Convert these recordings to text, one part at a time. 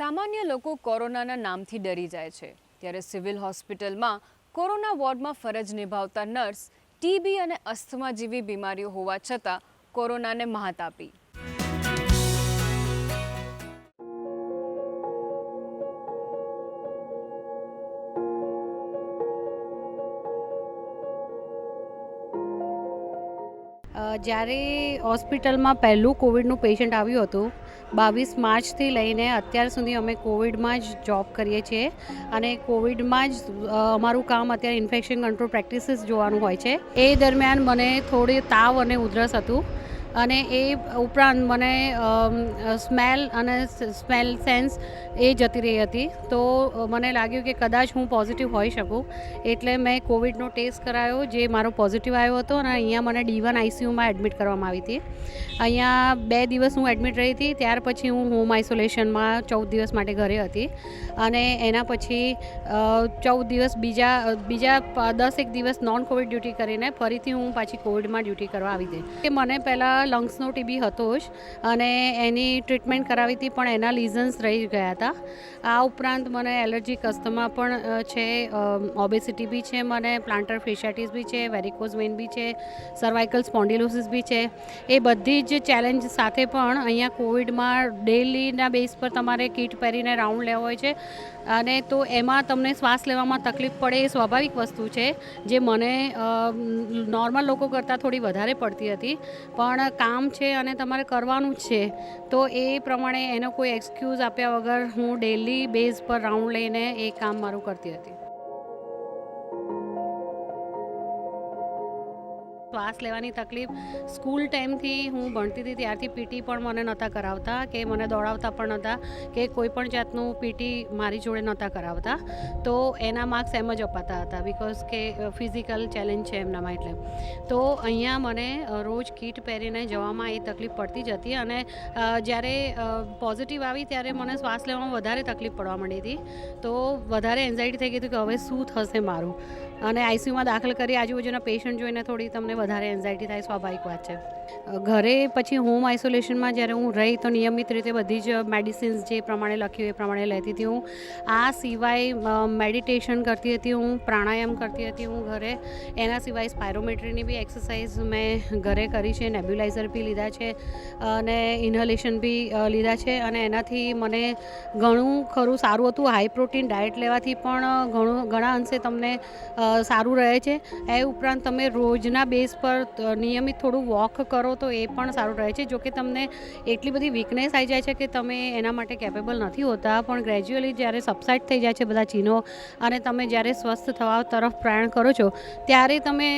સામાન્ય લોકો કોરોનાના નામથી ડરી જાય છે. ત્યારે સિવિલ હોસ્પિટલમાં કોરોના વોર્ડમાં ફરજ નિભાવતા નર્સ, ટીબી અને અસ્થમા જેવી બીમારીઓ હોવા છતાં કોરોનાને મહાત આપી. જ્યારે હોસ્પિટલમાં પહેલું કોવિડનું પેશન્ટ આવ્યું હતું, બાવીસ માર્ચથી લઈને અત્યાર સુધી અમે કોવિડમાં જ જોબ કરીએ છીએ અને કોવિડમાં જ અમારું કામ અત્યારે ઇન્ફેક્શન કંટ્રોલ પ્રેક્ટિસીસ જોવાનું હોય છે. એ દરમિયાન મને થોડી તાવ અને ઉધરસ હતું. અને એ ઉપરાંત મને સ્મેલ અને સ્મેલ સેન્સ એ જતી રહી હતી. તો મને લાગ્યું કે કદાચ હું પોઝિટિવ હોઈ શકું. એટલે મેં કોવિડનો ટેસ્ટ કરાયો, જે મારો પોઝિટિવ આવ્યો હતો અને અહીંયા મને ડી વન આઈસીયુમાં એડમિટ કરવામાં આવી હતી. અહીંયા બે દિવસ હું એડમિટ રહી હતી, ત્યાર પછી હું હોમ આઇસોલેશનમાં ચૌદ દિવસ માટે ઘરે હતી. અને એના પછી ચૌદ દિવસ બીજા બીજા દસ એક દિવસ નોન કોવિડ ડ્યુટી કરીને ફરીથી હું પાછી કોવિડમાં ડ્યુટી કરવા આવી હતી કે મને પહેલાં લંગ્સનો ટીબી હતો જ અને એની ટ્રીટમેન્ટ કરાવી હતી, પણ એના લીઝન્સ રહી ગયા હતા. આ ઉપરાંત મને એલર્જી અસ્થમા પણ છે ઓબેસિટી બી છે મને, પ્લાન્ટર ફેશિયાટીસ બી છે વેરિકોઝ વેન બી છે સર્વાઇકલ સ્પોન્ડિલોસિસ બી છે. એ બધી જ ચેલેન્જ સાથે પણ અહીંયા કોવિડમાં ડેલીના બેઝ પર તમારે કીટ પહેરીને રાઉન્ડ લેવો હોય છે. અને તો એમાં તમને શ્વાસ લેવામાં તકલીફ પડે એ સ્વાભાવિક વસ્તુ છે, જે મને નોર્મલ લોકો કરતાં થોડી વધારે પડતી હતી. પણ કામ છે અને તમારે કરવાનું જ છે, તો એ પ્રમાણે એનો કોઈ એક્સક્યુઝ આપ્યા વગર હું ડેલી બેઝ પર રાઉન્ડ લઈને એ કામ મારું કરતી હતી. શ્વાસ લેવાની તકલીફ. સ્કૂલ ટાઈમથી હું ભણતી હતી ત્યારથી પીટી પણ મને નહોતા કરાવતા, કે મને દોડાવતા પણ નહોતા, કે કોઈ પણ જાતનું પીટી મારી જોડે નહોતા કરાવતા. તો એના માર્ક્સ એમ જ અપાતા હતા બિકોઝ કે ફિઝિકલ ચેલેન્જ છે એમનામાં એટલે. તો અહીંયા મને રોજ કીટ પહેરીને જવામાં એ તકલીફ પડતી જ હતી અને જ્યારે પોઝિટિવ આવી ત્યારે મને શ્વાસ લેવામાં વધારે તકલીફ પડવા માંડી હતી. તો વધારે એન્ઝાઇટી થઈ ગઈ હતી કે હવે શું થશે મારું? અને આઈસીયુમાં દાખલ કરી આજુબાજુના પેશન્ટ જોઈને થોડી તમને વધારે એન્ઝાયટી થાય સ્વાભાવિક વાત છે. ઘરે પછી હોમ આઇસોલેશનમાં જ્યારે હું રહી તો નિયમિત રીતે બધી જ મેડિસિન્સ જે પ્રમાણે લખ્યું એ પ્રમાણે લેતી હતી હું. આ સિવાય મેડિટેશન કરતી હતી હું, પ્રાણાયામ કરતી હતી હું ઘરે. એના સિવાય સ્પાયરોમેટ્રીની બી એક્સરસાઇઝ મેં ઘરે કરી છે નેબ્યુલાઇઝર બી લીધા છે, અને ઇન્હલેશન બી લીધા છે, અને એનાથી મને ઘણું ખરું સારું હતું. હાઈ પ્રોટીન ડાયટ લેવાથી પણ ઘણું, ઘણા અંશે તમને સારું રહે છે. એ ઉપરાંત તમે રોજના બેઝ પર નિયમિત થોડું વોક કરો તો એ પણ સારું રહે છે. જોકે તમને એટલી બધી વીકનેસ આવી જાય છે કે તમે એના માટે કેપેબલ નથી હોતા, પણ ગ્રેજ્યુઅલી જ્યારે સબસાઇડ થઈ જાય છે બધા ચીનો અને તમે જ્યારે સ્વસ્થ થવા તરફ પ્રયાણ કરો છો, ત્યારે તમે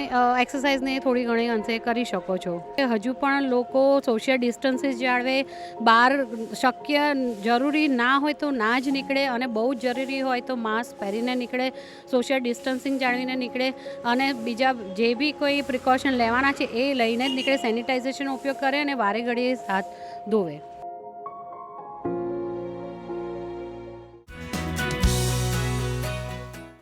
એક્સરસાઇઝને થોડી ઘણી અંશે કરી શકો છો. હજુ પણ લોકો સોશિયલ ડિસ્ટન્સીસ જાળવે બહાર શક્ય જરૂરી ના હોય તો ના જ નીકળે અને બહુ જ જરૂરી હોય તો માસ્ક પહેરીને નીકળે સોશિયલ ડિસ્ટન્સિંગ જાળવીને નીકળે અને બીજા જે બી કોઈ પ્રિકોશન લેવાના છે એ લઈને જ નીકળે, સેનિટાઇઝેશનનો ઉપયોગ કરે અને વારે ઘડીએ હાથ ધોવે.